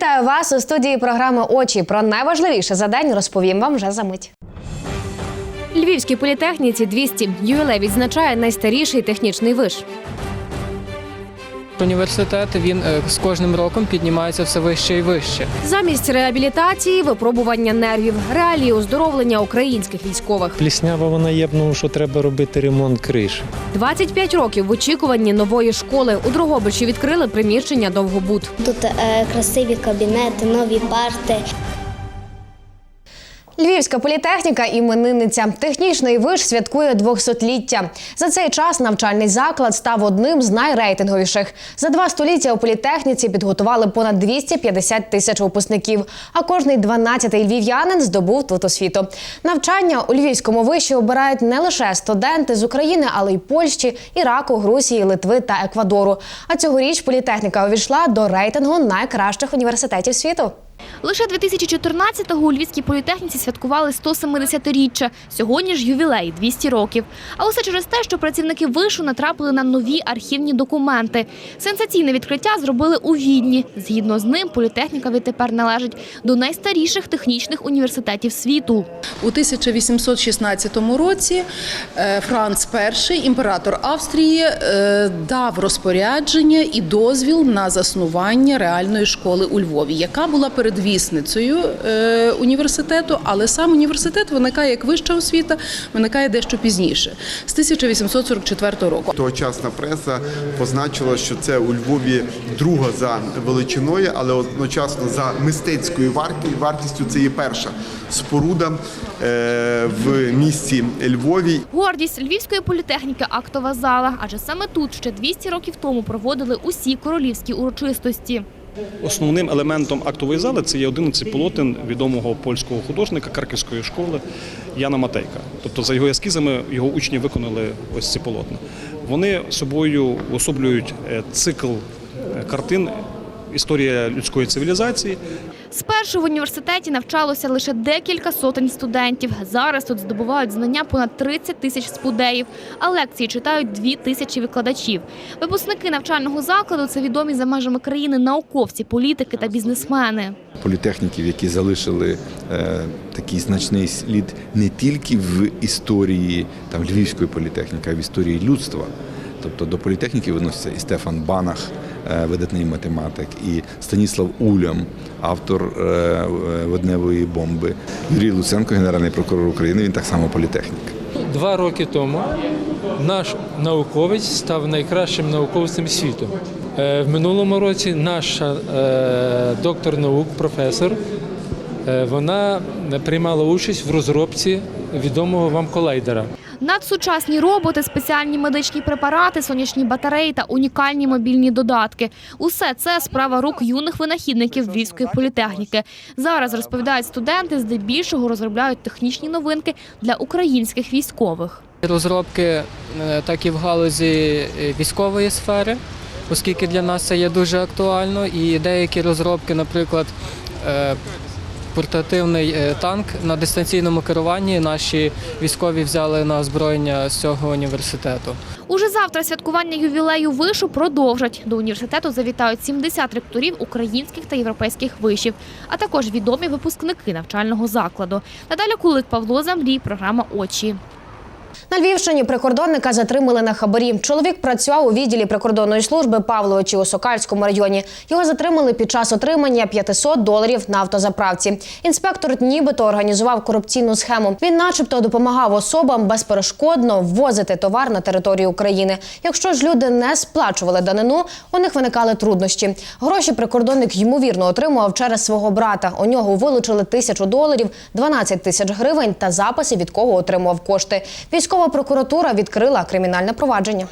Вітаю вас у студії програми Очі. Про найважливіше за день розповім вам вже за мить. Львівській політехніці 200 ювілей відзначає найстаріший технічний виш. Університет він е, з кожним роком піднімається все вище і вище. Замість реабілітації випробування нервів, реалії оздоровлення українських військових. Пліснява вона є, ну що треба робити ремонт криші. 25 років в очікуванні нової школи. У Дрогобичі відкрили приміщення Довгобуд. Тут е, красиві кабінети, нові парти. Львівська політехніка іменинниця. Технічний виш святкує 200-ліття. За цей час навчальний заклад став одним з найрейтинговіших. За два століття у політехніці підготували понад 250 тисяч випускників. А кожний 12-й львів'янин здобув тут освіту. Навчання у львівському виші обирають не лише студенти з України, але й Польщі, Іраку, Грузії, Литви та Еквадору. А цьогоріч політехніка увійшла до рейтингу найкращих університетів світу. Лише 2014-го у Львівській політехніці святкували 170-річчя. Сьогодні ж ювілей – 200 років. А усе через те, що працівники вишу натрапили на нові архівні документи. Сенсаційне відкриття зробили у Відні. Згідно з ним, політехніка відтепер належить до найстаріших технічних університетів світу. У 1816 році е, Франц І, імператор Австрії, е, дав розпорядження і дозвіл на заснування реальної школи у Львові, яка була передвісницею е, університету, але сам університет виникає як вища освіта, виникає дещо пізніше, з 1844 року. Тогочасна преса позначила, що це у Львові друга за величиною, але одночасно за мистецькою варті- вартістю це є перша споруда е, в місті Львові. Гордість львівської політехніки – актова зала, адже саме тут ще 200 років тому проводили усі королівські урочистості. Основним елементом актової зали це є 11 полотен відомого польського художника Карківської школи Яна Матейка. Тобто, за його ескізами його учні виконали ось ці полотна. Вони собою уособлюють е, цикл е, картин історія людської цивілізації. Спершу в університеті навчалося лише декілька сотень студентів. Зараз тут здобувають знання понад 30 тисяч спудеїв, а лекції читають 2 тисячі викладачів. Випускники навчального закладу це відомі за межами країни науковці, політики та бізнесмени. політехніків, які залишили е, такий значний слід не тільки в історії там львівської політехніки, а в історії людства. Тобто до політехніки виносяться і Стефан Банах, видатний математик, і Станіслав Улям, автор е, е, водневої бомби, Юрій Луценко, генеральний прокурор України. Він так само політехнік. Два роки тому наш науковець став найкращим науковцем світу. Е, В минулому році наша е, доктор наук, професор, е, вона приймала участь в розробці відомого вам колайдера. Надсучасні роботи, спеціальні медичні препарати, сонячні батареї та унікальні мобільні додатки. Усе це справа рук юних винахідників Львівської політехніки. Зараз розповідають студенти, здебільшого розробляють технічні новинки для українських військових. Розробки е, так і в галузі е, військової сфери, оскільки для нас це є дуже актуально, і деякі розробки, наприклад, е, портативний е, танк на дистанційному керуванні наші військові взяли на озброєння з цього університету. Уже завтра святкування ювілею вишу продовжать. До університету завітають 70 ректорів українських та європейських вишів, а також відомі випускники навчального закладу. Наталя Кулик, Павло Замрій, програма Очі. На Львівщині прикордонника затримали на хабарі. Чоловік працював у відділі прикордонної служби Павловичі у Сокальському районі. Його затримали під час отримання 500 доларів на автозаправці. Інспектор нібито організував корупційну схему. Він, начебто, допомагав особам безперешкодно ввозити товар на територію України. Якщо ж люди не сплачували данину, у них виникали труднощі. Гроші прикордонник ймовірно отримував через свого брата. У нього вилучили тисячу доларів, 12 тисяч гривень та записи від кого отримував кошти. Військова прокуратура відкрила кримінальне провадження.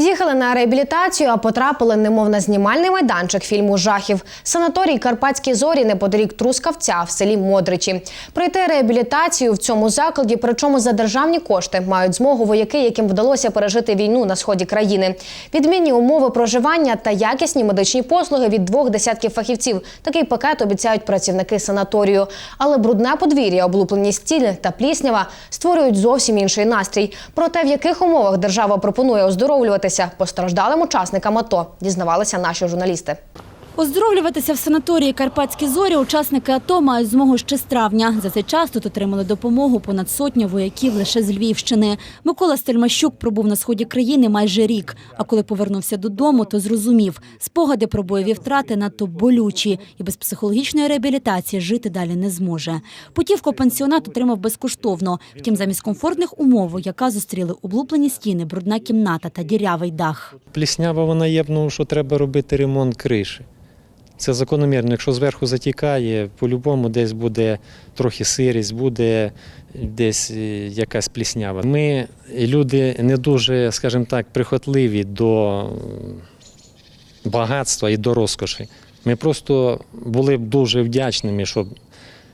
З'їхали на реабілітацію, а потрапили немов на знімальний майданчик фільму жахів. Санаторій Карпатські зорі неподалік Трускавця в селі Модричі. Пройти реабілітацію в цьому закладі, причому за державні кошти, мають змогу вояки, яким вдалося пережити війну на сході країни. Відмінні умови проживання та якісні медичні послуги від двох десятків фахівців. Такий пакет обіцяють працівники санаторію. Але брудне подвір'я, облуплені стілі та пліснява створюють зовсім інший настрій. Про те, в яких умовах держава пропонує оздоровлюватися оздоровлюватися постраждалим учасникам АТО, дізнавалися наші журналісти. Оздоровлюватися в санаторії Карпатські зорі учасники АТО мають змогу ще з травня. За цей час тут отримали допомогу понад сотню вояків лише з Львівщини. Микола Стельмащук пробув на сході країни майже рік. А коли повернувся додому, то зрозумів, спогади про бойові втрати надто болючі і без психологічної реабілітації жити далі не зможе. Путівку пансіонат отримав безкоштовно. Втім, замість комфортних умов, яка зустріли облуплені стіни, брудна кімната та дірявий дах. Пліснява вона є, ну, що треба робити ремонт криші. Це закономірно. Якщо зверху затікає, по-любому десь буде трохи сирість, буде десь е, якась пліснява. Ми люди не дуже, скажімо так, прихотливі до багатства і до розкоші. Ми просто були б дуже вдячними, щоб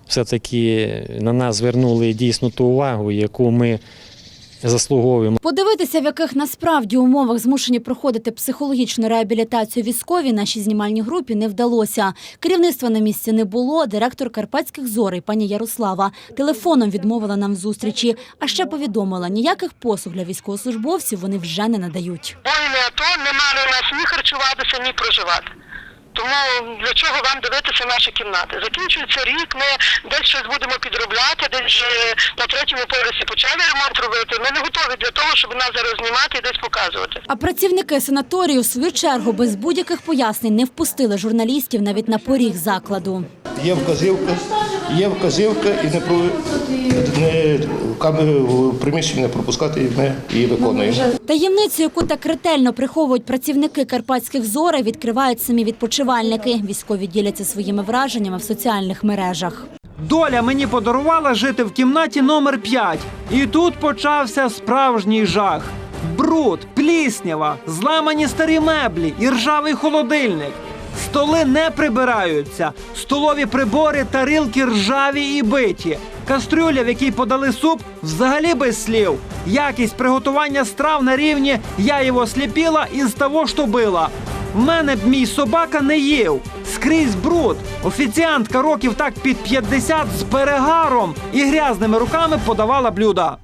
все-таки на нас звернули дійсно ту увагу, яку ми заслуговуємо. Подивитися, в яких насправді умовах змушені проходити психологічну реабілітацію військові, нашій знімальній групі не вдалося. Керівництва на місці не було. Директор Карпатських зорей пані Ярослава телефоном відмовила нам в зустрічі, а ще повідомила, ніяких послуг для військовослужбовців вони вже не надають. воїни АТО не мали у нас ні харчуватися, ні проживати. Тому для чого вам дивитися наші кімнати? Закінчується рік, ми десь щось будемо підробляти, десь на третьому поверсі почали ремонт робити. Ми не готові для того, щоб нас зараз знімати і десь показувати. А працівники санаторію в свою чергу без будь-яких пояснень не впустили журналістів навіть на поріг закладу. Є вказівка, є вказівка і не про не камеру приміщення не пропускати, і ми її виконуємо. Таємницю, яку так ретельно приховують працівники карпатських зорей, відкривають самі відпочивальники. Військові діляться своїми враженнями в соціальних мережах. Доля мені подарувала жити в кімнаті номер 5. І тут почався справжній жах. Бруд, пліснява, зламані старі меблі і ржавий холодильник. Столи не прибираються, столові прибори, тарілки ржаві і биті. Кастрюля, в якій подали суп, взагалі без слів. Якість приготування страв на рівні я його сліпіла із того, що била. В мене б мій собака не їв. Скрізь бруд. Офіціантка років так під 50 з перегаром і грязними руками подавала блюда.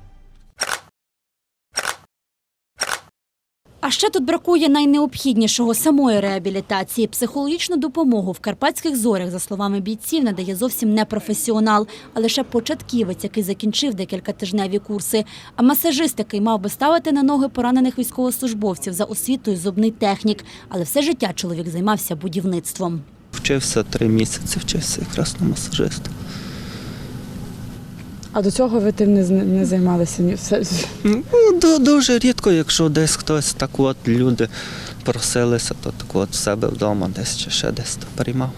А ще тут бракує найнеобхіднішого самої реабілітації. Психологічну допомогу в карпатських зорях, за словами бійців, надає зовсім не професіонал, а лише початківець, який закінчив декілька тижневі курси. А масажист, який мав би ставити на ноги поранених військовослужбовців за освітою зубний технік. Але все життя чоловік займався будівництвом. Вчився три місяці, вчився якраз на масажиста. А до цього ви тим не, не займалися? Ні, все. Ну, ду- дуже рідко, якщо десь хтось так от люди просилися, то так от в себе вдома десь чи ще десь то приймав.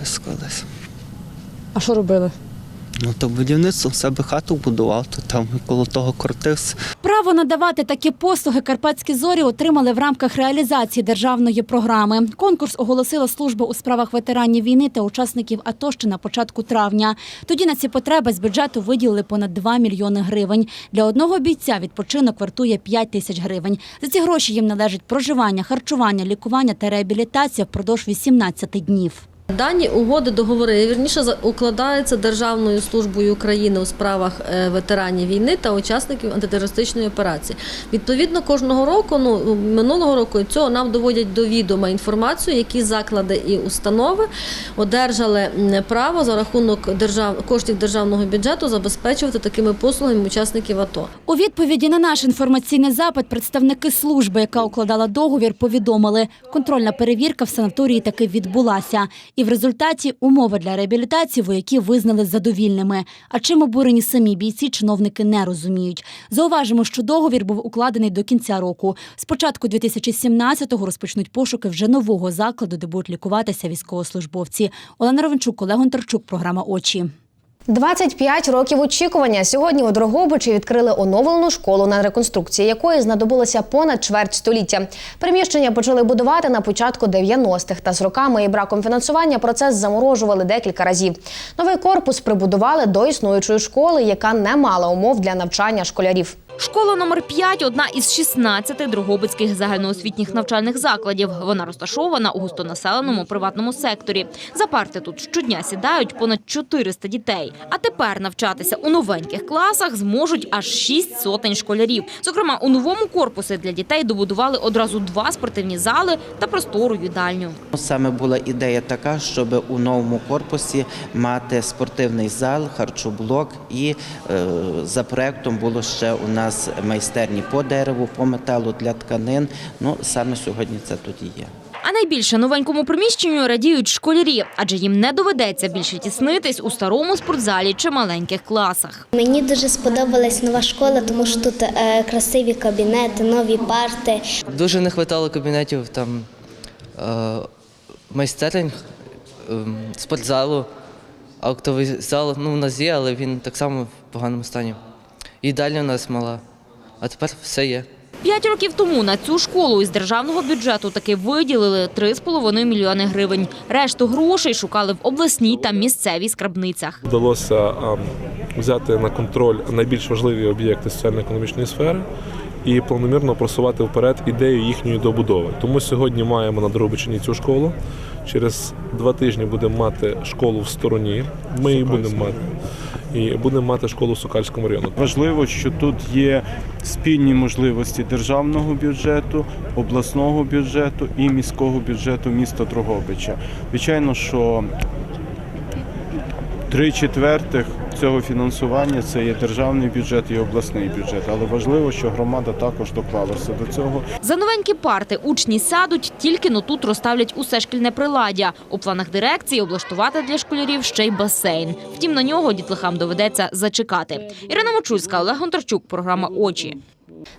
Десь колись. А що робили? Ну то будівництво себе хату будував, то там коло того крутився. Право надавати такі послуги карпатські зорі отримали в рамках реалізації державної програми. Конкурс оголосила служба у справах ветеранів війни та учасників АТО ще на початку травня. Тоді на ці потреби з бюджету виділили понад 2 мільйони гривень. Для одного бійця відпочинок вартує 5 тисяч гривень. За ці гроші їм належить проживання, харчування, лікування та реабілітація впродовж 18 днів. Дані угоди договори вірніше укладаються Державною службою України у справах е, ветеранів війни та учасників антитерористичної операції. Відповідно, кожного року, ну минулого року цього нам доводять до відома інформацію, які заклади і установи одержали право за рахунок держав коштів державного бюджету забезпечувати такими послугами учасників АТО. У відповіді на наш інформаційний запит представники служби, яка укладала договір, повідомили, контрольна перевірка в санаторії таки відбулася. І в результаті умови для реабілітації вояки визнали задовільними. А чим обурені самі бійці, чиновники не розуміють. Зауважимо, що договір був укладений до кінця року. З початку 2017-го розпочнуть пошуки вже нового закладу, де будуть лікуватися військовослужбовці. Олена Ровенчук, Олег Гонтарчук, програма Очі. 25 років очікування. Сьогодні у Дрогобичі відкрили оновлену школу, на реконструкції якої знадобилося понад чверть століття. Приміщення почали будувати на початку 90-х, та з роками і браком фінансування процес заморожували декілька разів. Новий корпус прибудували до існуючої школи, яка не мала умов для навчання школярів. Школа номер 5 – одна із 16 дрогобицьких загальноосвітніх навчальних закладів. Вона розташована у густонаселеному приватному секторі. За парти тут щодня сідають понад 400 дітей. А тепер навчатися у новеньких класах зможуть аж 6 сотень школярів. Зокрема, у новому корпусі для дітей добудували одразу два спортивні зали та простору їдальню. Саме була ідея така, щоб у новому корпусі мати спортивний зал, харчоблок, і е, за проектом було ще у нас майстерні по дереву, по металу для тканин. Ну саме сьогодні це тут і є. А найбільше новенькому приміщенню радіють школярі, адже їм не доведеться більше тіснитись у старому спортзалі чи маленьких класах. Мені дуже сподобалась нова школа, тому що тут е, красиві кабінети, нові парти. Дуже не вистачало кабінетів там е, майстерень, е, спортзалу, актовий зал. Ну, у нас є, але він так само в поганому стані. Їдальня у нас мала, а тепер все є. П'ять років тому на цю школу із державного бюджету таки виділили 3,5 мільйони гривень. Решту грошей шукали в обласній та місцевій скарбницях. Вдалося взяти на контроль найбільш важливі об'єкти соціально-економічної сфери і планомірно просувати вперед ідею їхньої добудови. Тому сьогодні маємо на Дробичині цю школу. Через два тижні будемо мати школу в стороні. Ми її будемо мати. І будемо мати школу в Сокальському району. Важливо, що тут є спільні можливості державного бюджету, обласного бюджету і міського бюджету міста Дрогобича. Звичайно, що три четвертих цього фінансування це є державний бюджет і обласний бюджет. Але важливо, що громада також доклалася до цього. За новенькі парти учні сядуть, тільки но тут розставлять усе шкільне приладдя. У планах дирекції облаштувати для школярів ще й басейн. Втім, на нього дітлахам доведеться зачекати. Ірина Мочульська, Олег Гонтарчук, програма Очі.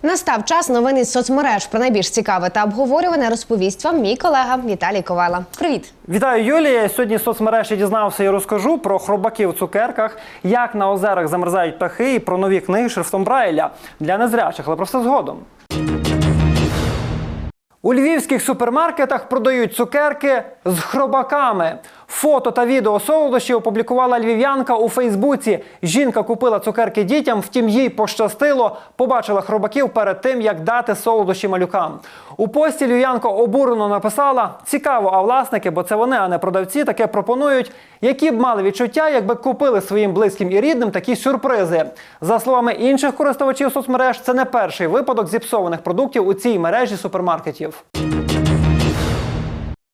Настав час новин із соцмереж. Про найбільш цікаве та обговорюване розповість вам мій колега Віталій Ковала. Привіт! Вітаю, Юлія. Сьогодні з соцмережі дізнався і розкажу про хробаків в цукерках, як на озерах замерзають птахи і про нові книги шрифтом Брайля для незрячих, але про все згодом. У львівських супермаркетах продають цукерки з хробаками. Фото та відео солодощі опублікувала львів'янка у Фейсбуці. Жінка купила цукерки дітям, втім їй пощастило, побачила хробаків перед тим, як дати солодощі малюкам. У пості львів'янка обурено написала: цікаво, а власники, бо це вони, а не продавці, таке пропонують, які б мали відчуття, якби купили своїм близьким і рідним такі сюрпризи. За словами інших користувачів соцмереж, це не перший випадок зіпсованих продуктів у цій мережі супермаркетів.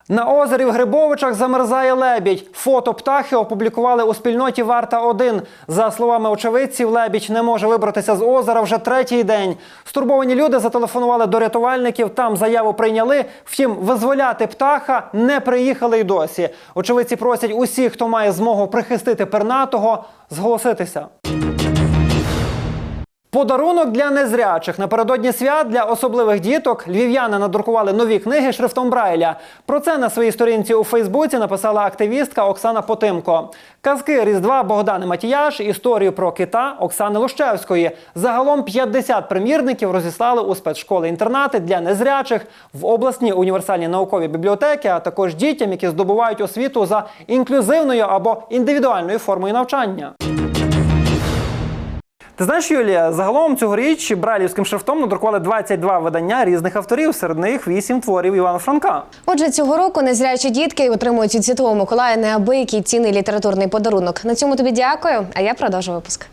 На озері в Грибовичах замерзає лебідь. Фото птахи опублікували у спільноті Варта 1 За словами очевидців, лебідь не може вибратися з озера вже третій день. Стурбовані люди зателефонували до рятувальників. Там заяву прийняли. Втім, визволяти птаха не приїхали й досі. Очевидці просять усіх, хто має змогу прихистити пернатого, зголоситися. Подарунок для незрячих напередодні свят для особливих діток львів'яни надрукували нові книги шрифтом Брайля. Про це на своїй сторінці у Фейсбуці написала активістка Оксана Потимко. Казки Різдва Богдани Матіяш, історію про кита Оксани Лущевської. Загалом 50 примірників розіслали у спецшколи-інтернати для незрячих в обласні універсальні наукові бібліотеки, а також дітям, які здобувають освіту за інклюзивною або індивідуальною формою навчання. Ти знаєш, Юлія, загалом цьогоріч брайлівським шрифтом надрукували 22 видання різних авторів, серед них 8 творів Івана Франка. Отже, цього року незрячі дітки отримують від Святого Миколая неабиякий цінний літературний подарунок. На цьому тобі дякую, а я продовжу випуск.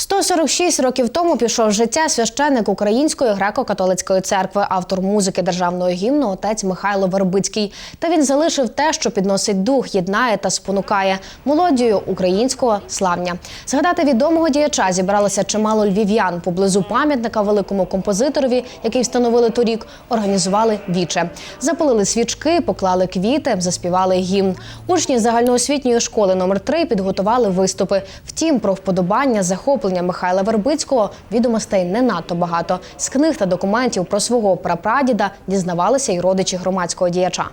146 років тому пішов життя священник Української греко-католицької церкви, автор музики державного гімну отець Михайло Вербицький. Та він залишив те, що підносить дух, єднає та спонукає мелодію українського славня. Згадати відомого діяча зібралося чимало львів'ян поблизу пам'ятника великому композиторові, який встановили торік. Організували віче, запалили свічки, поклали квіти, заспівали гімн. Учні загальноосвітньої школи номер 3 підготували виступи. Втім, про вподобання захоплення Михайла Вербицького відомостей не надто багато. З книг та документів про свого прапрадіда дізнавалися й родичі громадського діяча.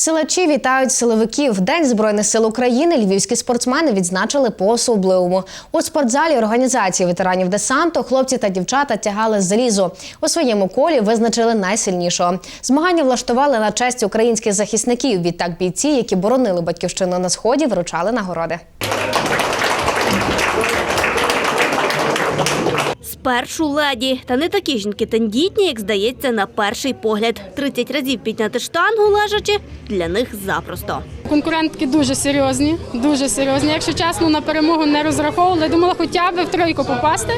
Силачі вітають силовиків. День Збройних сил України львівські спортсмени відзначили по-особливому. У спортзалі організації ветеранів десанту хлопці та дівчата тягали залізо. У своєму колі визначили найсильнішого. Змагання влаштували на честь українських захисників. Відтак бійці, які боронили батьківщину на сході, вручали нагороди. Першу леді. Та не такі жінки тендітні, як здається, на перший погляд. 30 разів підняти штангу лежачи для них запросто. Конкурентки дуже серйозні, дуже серйозні. Якщо чесно, на перемогу не розраховували. Думала, хоча б в тройку попасти,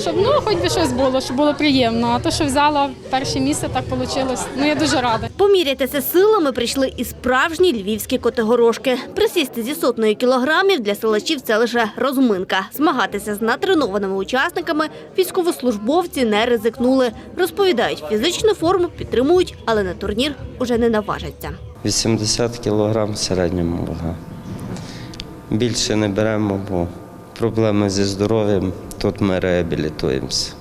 щоб ну хоч би щось було, щоб було приємно. А то, що взяла перше місце, так вийшло. Ну я дуже рада. Помірятися силами прийшли і справжні львівські котигорошки. Присісти зі сотнею кілограмів для силачів це лише розминка. Змагатися з натренованими учасниками військовослужбовці не ризикнули. Розповідають, фізичну форму підтримують, але на турнір уже не наважаться. 80 кг в середньому вага. Більше не беремо, бо проблеми зі здоров'ям. Тут ми реабілітуємося.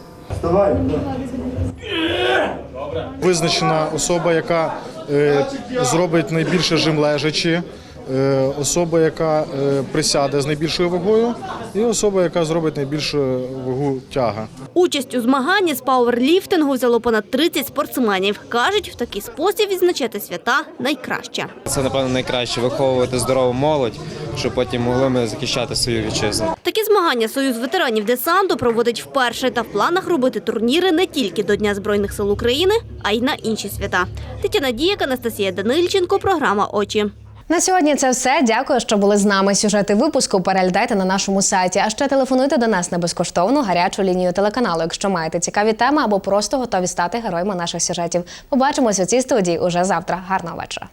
Визначена особа, яка е, зробить найбільше жим лежачи, е, особа, яка е, присяде з найбільшою вагою, і особа, яка зробить найбільшу вагу тяга. Участь у змаганні з пауерліфтингу взяло понад 30 спортсменів. Кажуть, в такий спосіб відзначати свята найкраще. Це, напевно, найкраще виховувати здорову молодь, щоб потім могли ми захищати свою вітчизну. Такі змагання Союз ветеранів десанту проводить вперше та в планах робити турніри не тільки до Дня Збройних сил України, а й на інші свята. Тетяна Діяк, Анастасія Данильченко, програма Очі. На сьогодні це все. Дякую, що були з нами. Сюжети випуску переглядайте на нашому сайті. А ще телефонуйте до нас на безкоштовну гарячу лінію телеканалу, якщо маєте цікаві теми або просто готові стати героями наших сюжетів. Побачимось у цій студії уже завтра. Гарного вечора.